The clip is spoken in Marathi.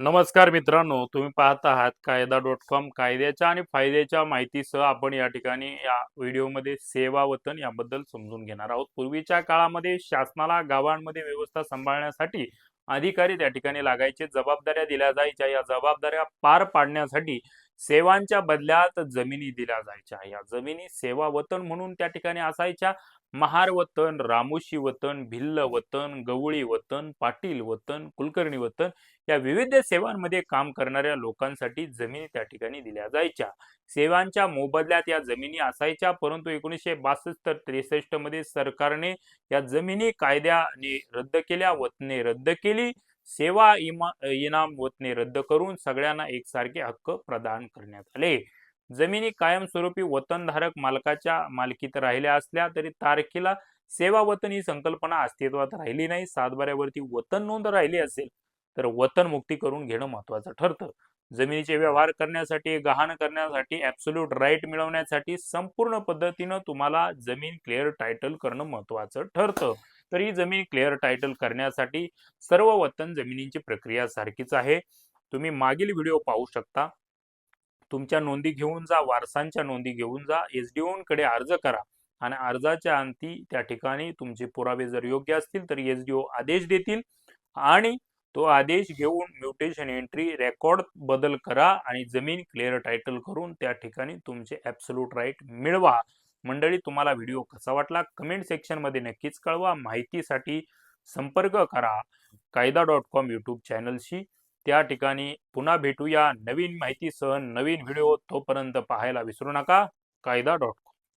नमस्कार मित्रांनो तुम्ही पाहत आहात कायदा डॉट कॉम कायद्याच्या आणि फायद्याच्या माहितीसह आपण या ठिकाणी या व्हिडिओमध्ये सेवा वतन याबद्दल समजून घेणार आहोत. पूर्वीच्या काळामध्ये शासनाला गावांमध्ये व्यवस्था सांभाळण्यासाठी अधिकारी त्या ठिकाणी लागायचे जबाबदाऱ्या दिल्या जायच्या. या जबाबदाऱ्या पार पाडण्यासाठी सेवांच्या बदल्यात जमिनी दिल्या जायच्या. या जमिनी सेवा वतन म्हणून त्या ठिकाणी असायच्या. महार वतन रामोशी वतन भिल्ल वतन गवळी वतन पाटील वतन कुलकर्णी वतन या विविध सेवांमध्ये काम करणाऱ्या लोकांसाठी जमिनी त्या ठिकाणी दिल्या जायच्या. सेवांच्या मोबदल्यात या जमिनी असायच्या परंतु एकोणीसशे बासष्ट त्रेसष्टमध्ये सरकारने या जमिनी कायद्याने रद्द केल्या वतने रद्द केली. सेवा इमा इनाम वतने रद्द करून सगळ्यांना एकसारखे हक्क प्रदान करण्यात आले. जमिनी कायमस्वरूपी वतनधारक मालकाच्या मालकीत राहिल्या असल्या तरी तारखेला सेवा वतन ही संकल्पना अस्तित्वात राहिली नाही. सातबाऱ्यावरती वतन नोंद राहिली असेल तर वतन मुक्ती करून घेणं महत्वाचं ठरतं. जमिनीचे व्यवहार करण्यासाठी गहाण करण्यासाठी ऍब्सोल्यूट राईट मिळवण्यासाठी संपूर्ण पद्धतीनं तुम्हाला जमीन क्लिअर टायटल करणं महत्त्वाचं ठरतं. तर ही जमीन क्लिअर टायटल करण्यासाठी सर्व वतन जमिनींची प्रक्रिया सारखीच आहे. तुम्ही मागील व्हिडिओ पाहू शकता. तुमच्या नोंदी घेऊन जा वारसांच्या नोंदी घेऊन जा एस डी कडे अर्ज करा आणि अर्जाच्या अंती त्या ठिकाणी तुमचे पुरावे जर योग्य असतील तर एस डी ओ आदेश देतील आणि तो आदेश घेऊन म्युटेशन एंट्री रेकॉर्ड बदल करा आणि जमीन क्लिअर टायटल करून त्या ठिकाणी तुमचे ॲब्सोल्यूट राईट मिळवा. मंडळी तुम्हाला व्हिडिओ कसा वाटला? कमेंट सेक्शनमध्ये नक्कीच कळवा. माहितीसाठी संपर्क करा कायदा डॉट कॉम यूट्यूब चॅनलशी त्या ठिकाणी पुन्हा भेटूया नवीन माहितीसह नवीन व्हिडिओ तोपर्यंत पाहायला विसरू नका. कायदा डॉट कॉम